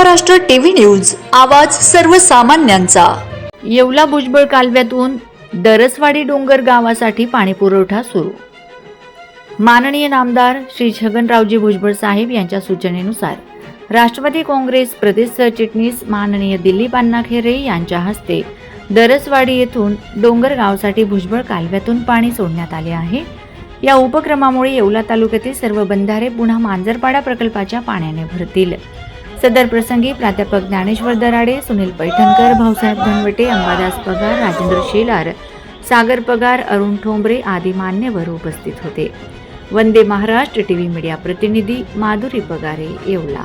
Maharashtra TV news आवाज सर्वसामान्यांचा. येवला भुजबळ कालव्यातून दरसवाडी डोंगर गावासाठी पाणीपुरवठा सुरू. माननीय नामदार श्री छगनरावजी भुजबळ साहेब यांच्या सूचनेनुसार राष्ट्रवादी काँग्रेस प्रदेश सरचिटणीस माननीय दिलीप अण्णा खेरे यांच्या हस्ते दरसवाडी येथून डोंगर गावासाठी भुजबळ कालव्यातून पाणी सोडण्यात आले आहे. या उपक्रमामुळे येवला तालुक्यातील सर्व बंधारे पुन्हा मांजरपाडा प्रकल्पाच्या पाण्याने भरतील. सदर प्रसंगी प्राध्यापक ज्ञानेश्वर दराडे सुनील पैठणकर भाऊसाहेब धनवटे अंबादास पगार राजेंद्र शेलार सागर पगार अरुण ठोंबरे आदी मान्यवर उपस्थित होते. वंदे महाराष्ट्र टीव्ही मीडिया प्रतिनिधी माधुरी पगारे येवला.